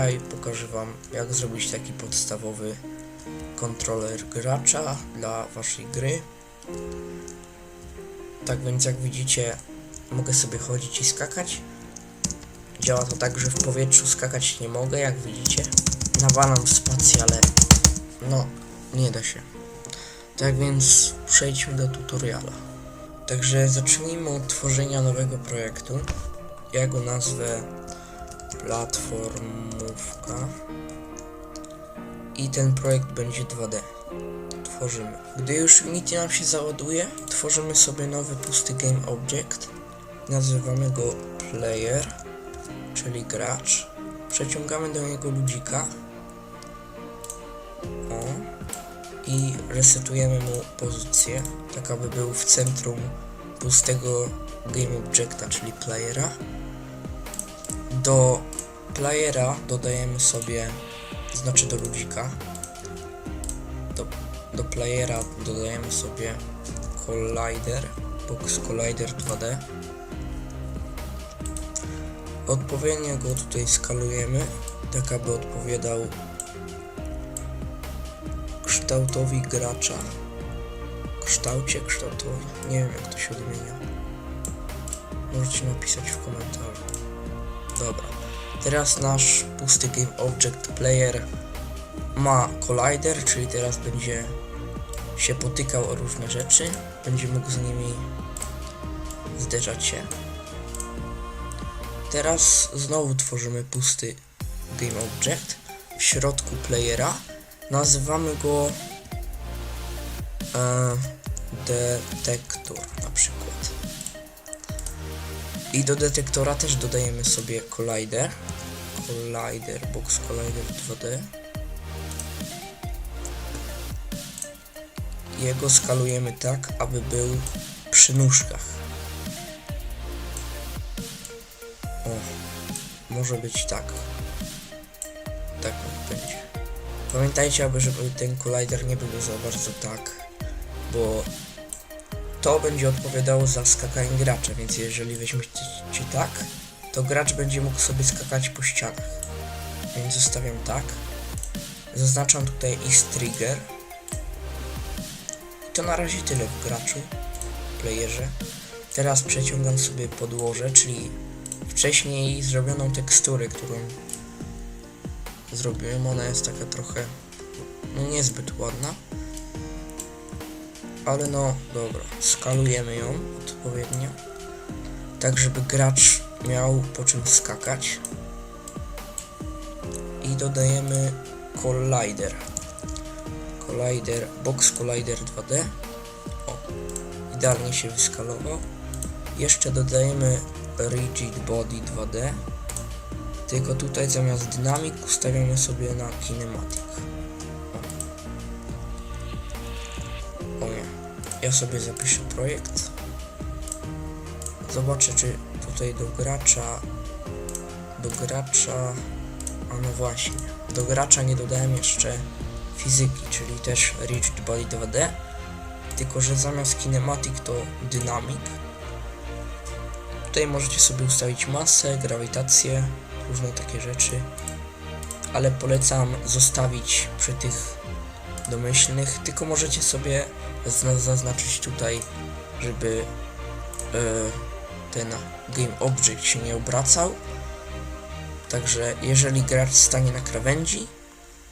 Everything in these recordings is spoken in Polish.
Dzisiaj pokażę Wam, jak zrobić taki podstawowy kontroler gracza dla Waszej gry. Tak więc, jak widzicie, mogę sobie chodzić i skakać. Działa to tak, że w powietrzu skakać nie mogę, jak widzicie. Nawalam spację, ale no, nie da się. Tak więc przejdźmy do tutoriala. Także zacznijmy od tworzenia nowego projektu. Ja go nazwę platformówka i ten projekt będzie 2D. Tworzymy. Gdy już Unity nam się załaduje, tworzymy sobie nowy pusty game object. Nazywamy go player, czyli gracz. Przeciągamy do niego ludzika. O. I resetujemy mu pozycję, tak aby był w centrum pustego game objecta, czyli playera. Do playera dodajemy sobie, znaczy do ludzika, do, do playera dodajemy sobie collider, box collider 2D. Odpowiednio go tutaj skalujemy, tak aby odpowiadał kształtowi gracza. Kształcie, kształtowi, nie wiem jak to się odmienia. Możecie napisać w komentarzu. Dobra. Teraz nasz pusty game object player ma collider, czyli teraz będzie się potykał o różne rzeczy. Będzie mógł z nimi zderzać się. Teraz znowu tworzymy pusty game object w środku playera. Nazywamy go e, detektor. I do detektora też dodajemy sobie collider. Collider, box collider 2D. Jego skalujemy tak, aby był przy nóżkach. O, może być tak. Tak będzie. Pamiętajcie, aby żeby ten collider nie był za bardzo tak, bo to będzie odpowiadało za skakanie gracza, więc jeżeli weźmiecie tak, to gracz będzie mógł sobie skakać po ścianach. Więc zostawiam tak. Zaznaczam tutaj is trigger. I to na razie tyle w graczu, playerze. Teraz przeciągam sobie podłoże, czyli wcześniej zrobioną teksturę, którą zrobiłem. Ona jest taka trochę no niezbyt ładna. Ale no dobra, skalujemy ją odpowiednio. Tak, żeby gracz miał po czym skakać. I dodajemy collider. Collider, box collider 2D. O, idealnie się wyskalował. Jeszcze dodajemy rigid body 2D. Tylko tutaj zamiast dynamik ustawiamy sobie na kinematic. Ja sobie zapiszę projekt. Zobaczę, czy tutaj do gracza. Do gracza. A no właśnie. Do gracza nie dodałem jeszcze fizyki, czyli też Rigid Body 2D. Tylko, że zamiast kinematic to dynamik. Tutaj możecie sobie ustawić masę, grawitację, różne takie rzeczy. Ale polecam zostawić przy tych domyślnych, tylko możecie sobie zaznaczyć tutaj, żeby e, ten game object się nie obracał. Także jeżeli gracz stanie na krawędzi,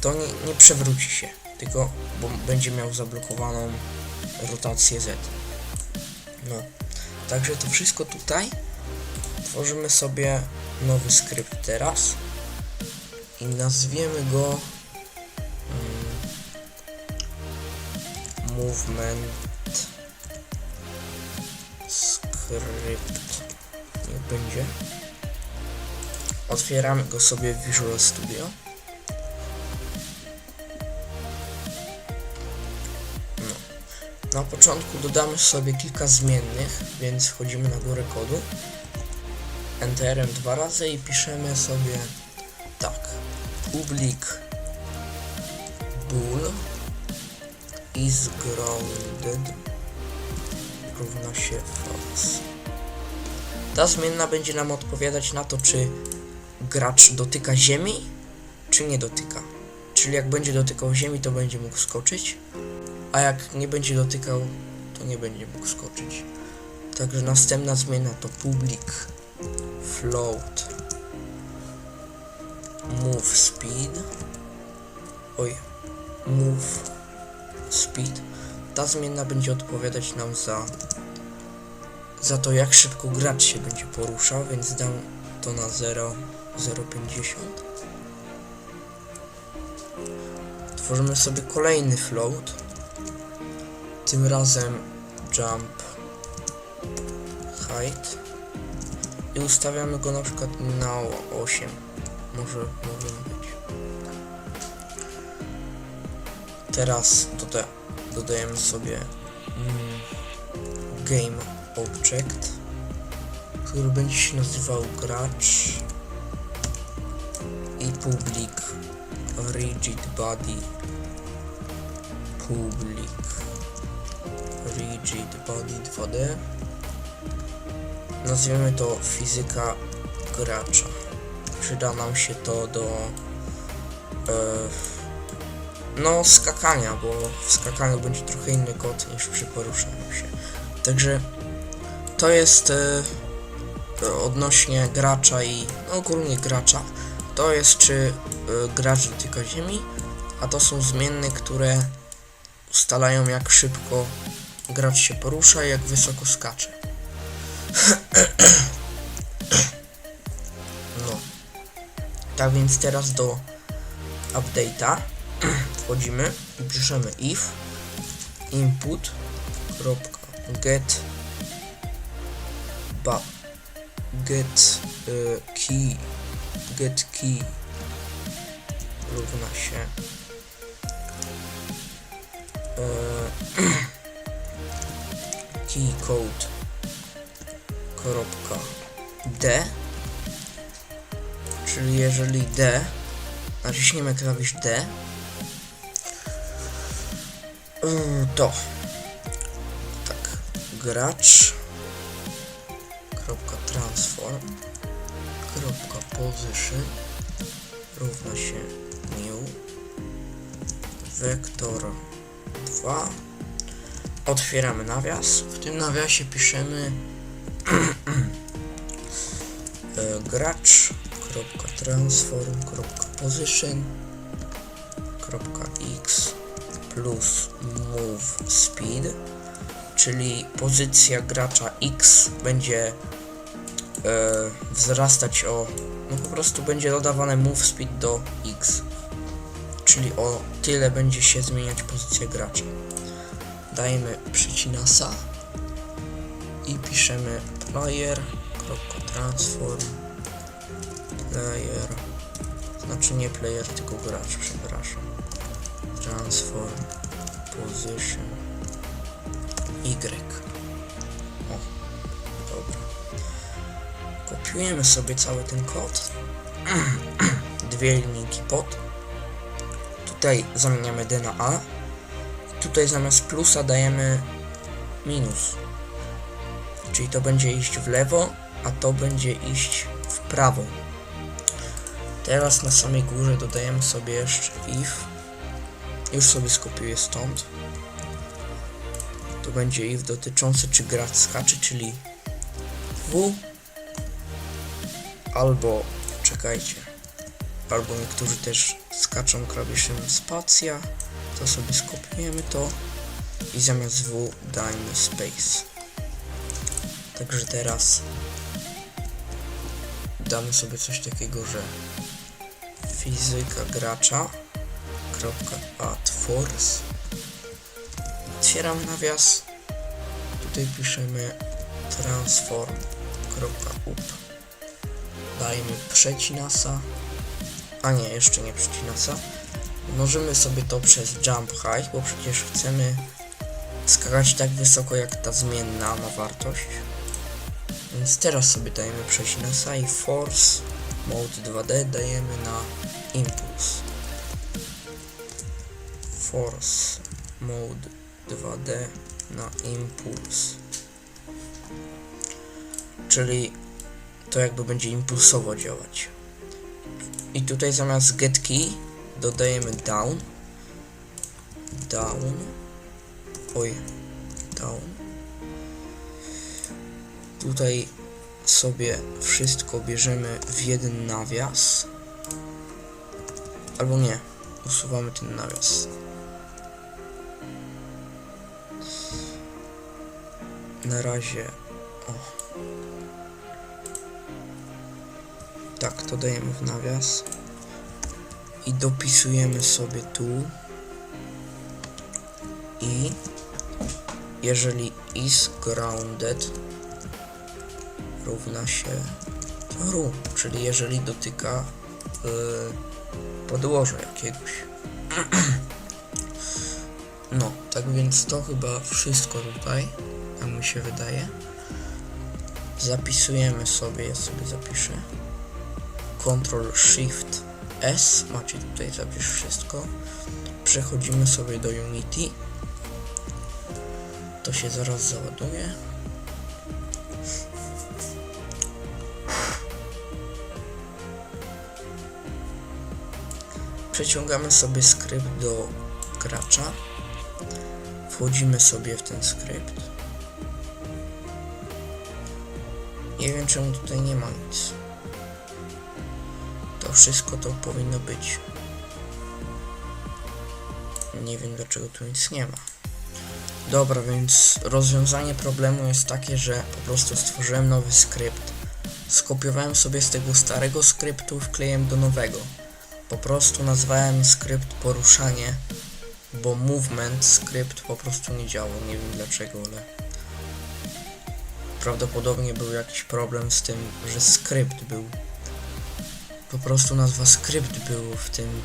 to nie, nie przewróci się, tylko bo będzie miał zablokowaną rotację Z. No, także to wszystko tutaj. Tworzymy sobie nowy skrypt teraz i nazwiemy go movement script niech będzie. Otwieramy go sobie w Visual Studio. No. na początku dodamy sobie kilka zmiennych więc wchodzimy na górę kodu. Enterem dwa razy i piszemy sobie tak. Public bool is grounded równa się false. Ta zmienna będzie nam odpowiadać na to, czy gracz dotyka ziemi, czy nie dotyka. Czyli jak będzie dotykał ziemi, to będzie mógł skoczyć, a jak nie będzie dotykał, to nie będzie mógł skoczyć. Także następna zmiana to public float move speed. Oj, move speed. Ta zmiana będzie odpowiadać nam za za to jak szybko gracz się będzie poruszał, więc dam to na 0 0,50 Tworzymy sobie kolejny float. Tym razem jump height. I ustawiamy go na przykład na 8 może może być teraz doda dodajemy sobie mm, game object który będzie się nazywał gracz i public. Rigid body. Public. Rigid body 2D nazwiemy to fizyka gracza. Przyda nam się to do e, no skakania, bo w skakaniu będzie trochę inny kod niż przy poruszaniu się także to jest e, odnośnie gracza i no, ogólnie gracza to jest czy y, gracz dotyka ziemi, a to są zmienne, które ustalają jak szybko gracz się porusza i jak wysoko skacze. No. Tak więc teraz do update'a wchodzimy i piszemy if input get ba get y, key get key równa się e, key code kropka d. Czyli jeżeli d naciśniemy klawisz d y, to. Tak gracz. Kropka transform. Kropka position. Równa się new vektor 2 otwieramy nawias. W tym nawiasie piszemy e, gracz. Kropka transform. Kropka position. Kropka x plus move speed czyli pozycja gracza x będzie e, wzrastać o no po prostu będzie dodawane move speed do x czyli o tyle będzie się zmieniać pozycja gracza. Dajemy przycinasa i piszemy player transform player. Znaczy nie player tylko gracz przepraszam transform position y. O dobra. Kopiujemy sobie cały ten kod. Dwie linijki pod. Tutaj zamieniamy D na A. Tutaj zamiast plusa dajemy minus. Czyli to będzie iść w lewo a to będzie iść w prawo. Teraz na samej górze dodajemy sobie jeszcze if już sobie skopiuję stąd. To będzie if dotyczący czy gracz skacze czyli w albo czekajcie albo niektórzy też skaczą klawiszem spacja to sobie skopiujemy to i zamiast w dajmy space. Także teraz damy sobie coś takiego, że fizyka gracza kropka add force otwieram nawias. Tutaj piszemy transform kropka up dajmy przecinasa. A nie, jeszcze nie przecinasa. Mnożymy sobie to przez jump height, bo przecież chcemy skakać tak wysoko jak ta zmienna ma wartość więc teraz sobie dajemy przecinasa i force mode 2D dajemy na impuls force mode 2D na impuls czyli to jakby będzie impulsowo działać I tutaj zamiast get key dodajemy down. Down. Oj, down. Tutaj sobie wszystko bierzemy w jeden nawias. Albo nie, usuwamy ten nawias. Na razie. O. Tak, to dajemy w nawias. I dopisujemy sobie tu. I jeżeli is grounded równa się true, czyli jeżeli dotyka yy, podłoża jakiegoś. No, tak więc to chyba wszystko tutaj, mi się wydaje. Zapisujemy sobie, ja sobie zapiszę. Ctrl Shift S, macie tutaj zapisz wszystko. Przechodzimy sobie do Unity. To się zaraz załaduje. Przeciągamy sobie skrypt do gracza. Wchodzimy sobie w ten skrypt. Nie wiem czemu tutaj nie ma nic. To wszystko to powinno być. Nie wiem dlaczego tu nic nie ma. Dobra, więc rozwiązanie problemu jest takie, że po prostu stworzyłem nowy skrypt. Skopiowałem sobie z tego starego skryptu, wkleiłem do nowego. Po prostu nazwałem skrypt poruszanie, bo movement skrypt po prostu nie działał. Nie wiem dlaczego, ale prawdopodobnie był jakiś problem z tym, że skrypt był. Po prostu nazwa skrypt był w tym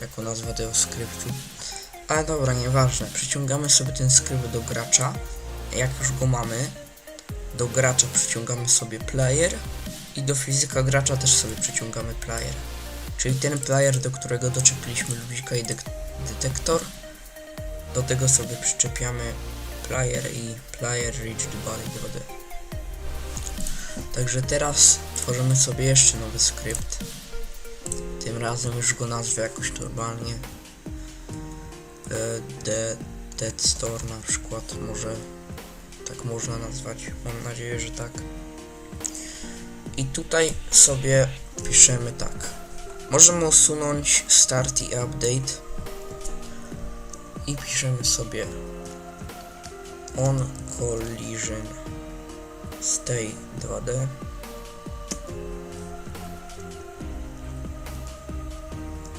jako nazwa tego skryptu. Ale dobra, nieważne. Przyciągamy sobie ten skrypt do gracza. Jak już go mamy, do gracza przyciągamy sobie player i do fizyka gracza też sobie przyciągamy player. Czyli ten player, do którego doczepiliśmy lubika i dek- detektor, do tego sobie przyczepiamy player i player reach the body 2D. Także teraz tworzymy sobie jeszcze nowy skrypt. Tym razem już go nazwę jakoś normalnie. E, The Dead Store na przykład, może tak można nazwać. Mam nadzieję, że tak. I tutaj sobie piszemy tak. Możemy usunąć start i update. I piszemy sobie on collision stay 2D.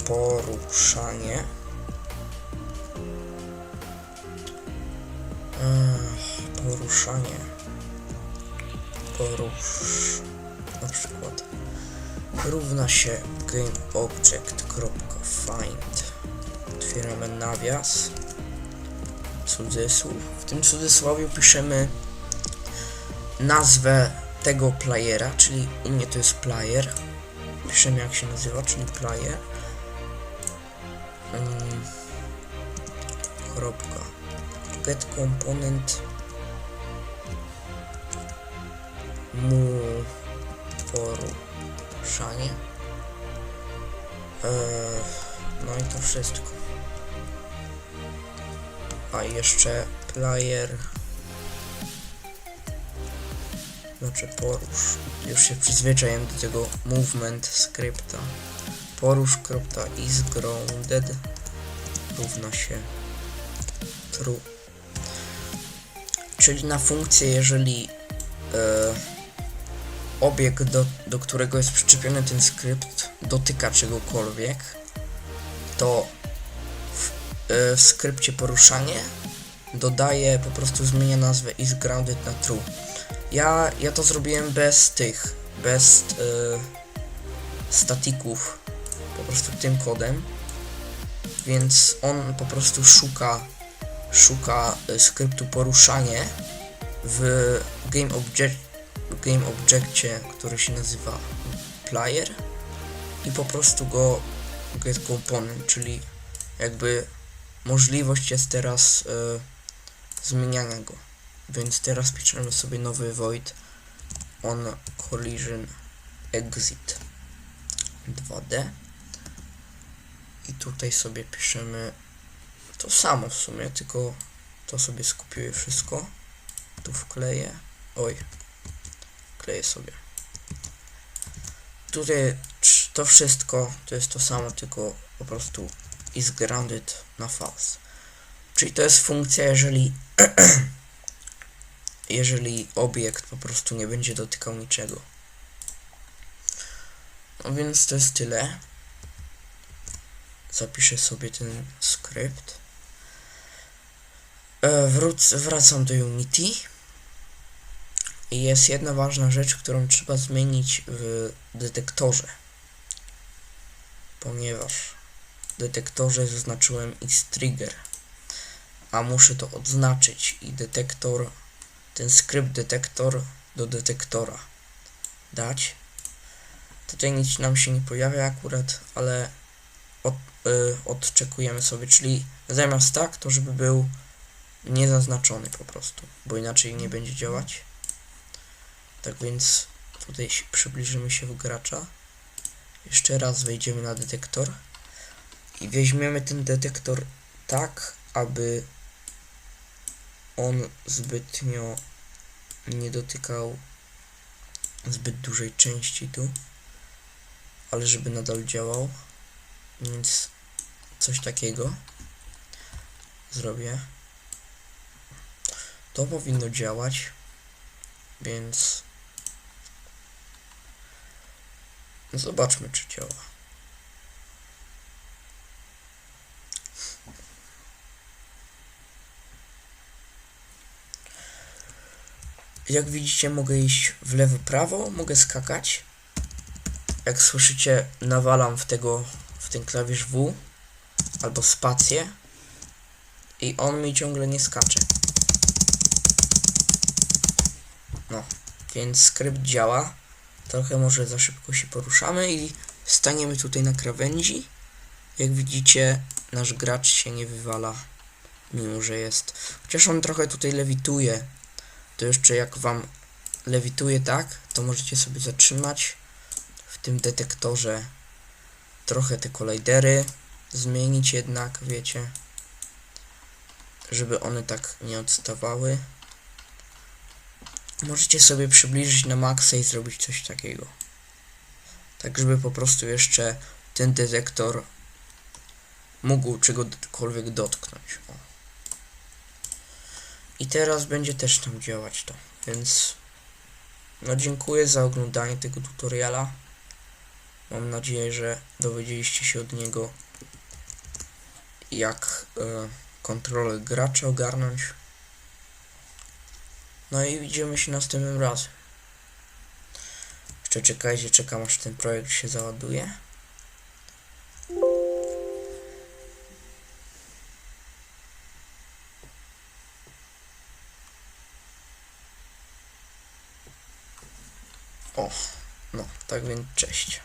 Poruszanie. Ech, poruszanie. Porusz. Na przykład równa się gameObject.find otwieramy nawias cudzysłów. W tym cudzysłowie piszemy nazwę tego playera czyli u mnie to jest player. Piszemy jak się nazywa czyli player. Um, kropka. Get component. Mu poru poruszanie. Eee, no i to wszystko. A jeszcze player. Znaczy porusz. Już się przyzwyczaiłem do tego movement skrypta. Porusz kropka is grounded równa się true. Czyli na funkcję, jeżeli e, obiekt, do, do którego jest przyczepiony ten skrypt, dotyka czegokolwiek, to w, e, w skrypcie poruszanie dodaje, po prostu zmienia nazwę is grounded na true. Ja, ja to zrobiłem bez tych, bez e, statików, po prostu tym kodem, więc on po prostu szuka, szuka e, skryptu poruszanie w game object game objectie, który się nazywa player i po prostu go get component, czyli jakby możliwość jest teraz e, zmieniania go. Więc teraz piszemy sobie nowy void on collision exit. 2D. I tutaj sobie piszemy to samo w sumie, tylko to sobie skopiuję wszystko. Tu wkleję. Oj. Kleję sobie. Tutaj to wszystko to jest to samo, tylko po prostu is grounded na false. Czyli to jest funkcja, jeżeli jeżeli obiekt po prostu nie będzie dotykał niczego. No więc to jest tyle. Zapiszę sobie ten skrypt. E, wróc, wracam do Unity. I jest jedna ważna rzecz, którą trzeba zmienić w detektorze. Ponieważ detektorze zaznaczyłem X-trigger. A muszę to odznaczyć i detektor, ten skrypt detektor do detektora dać. Tutaj nic nam się nie pojawia akurat, ale od, y, odczekujemy sobie, czyli zamiast tak, to żeby był niezaznaczony po prostu, bo inaczej nie będzie działać. Tak więc tutaj przybliżymy się w gracza. Jeszcze raz wejdziemy na detektor i weźmiemy ten detektor tak, aby on zbytnio nie dotykał zbyt dużej części tu, ale żeby nadal działał, więc coś takiego zrobię. To powinno działać, więc zobaczmy, czy działa. Jak widzicie, mogę iść w lewo, prawo, mogę skakać. Jak słyszycie, nawalam w tego, w ten klawisz W albo spację i on mi ciągle nie skacze. No, więc skrypt działa. Trochę może za szybko się poruszamy i staniemy tutaj na krawędzi. Jak widzicie, nasz gracz się nie wywala, mimo że jest. Chociaż on trochę tutaj lewituje, to jeszcze jak wam lewituje tak, to możecie sobie zatrzymać w tym detektorze trochę te kolajdery, zmienić jednak, wiecie, żeby one tak nie odstawały. Możecie sobie przybliżyć na maksa i zrobić coś takiego. Tak, żeby po prostu jeszcze ten detektor mógł czegokolwiek dotknąć. O. I teraz będzie też tam działać to, więc no dziękuję za oglądanie tego tutoriala. Mam nadzieję, że dowiedzieliście się od niego jak e, kontrolę gracza ogarnąć. No i widzimy się następnym razem. Jeszcze czekajcie, czekam aż ten projekt się załaduje. O, no, tak więc cześć.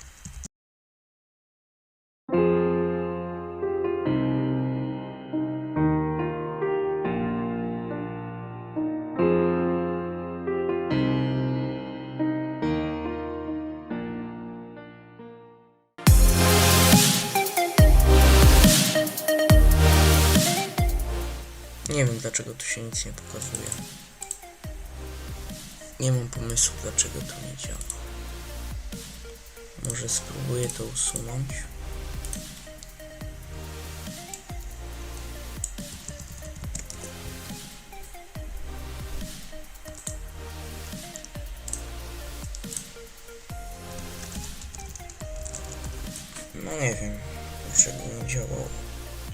Nie wiem dlaczego tu się nic nie pokazuje. Nie mam pomysłu dlaczego to nie działa. Może spróbuję to usunąć. No nie wiem, dlaczego nie działało.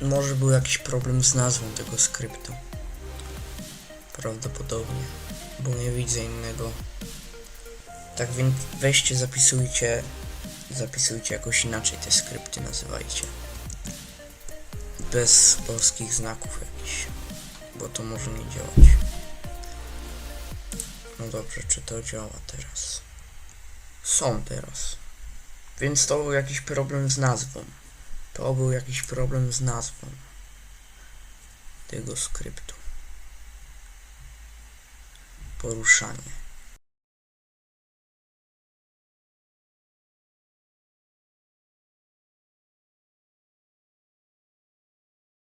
Może był jakiś problem z nazwą tego skryptu. Prawdopodobnie, bo nie widzę innego. Tak więc weźcie, zapisujcie, zapisujcie jakoś inaczej te skrypty, nazywajcie. Bez polskich znaków jakichś, bo to może nie działać. No dobrze, czy to działa teraz? Są teraz. Więc to był jakiś problem z nazwą. To był jakiś problem z nazwą tego skryptu. Poruszanie.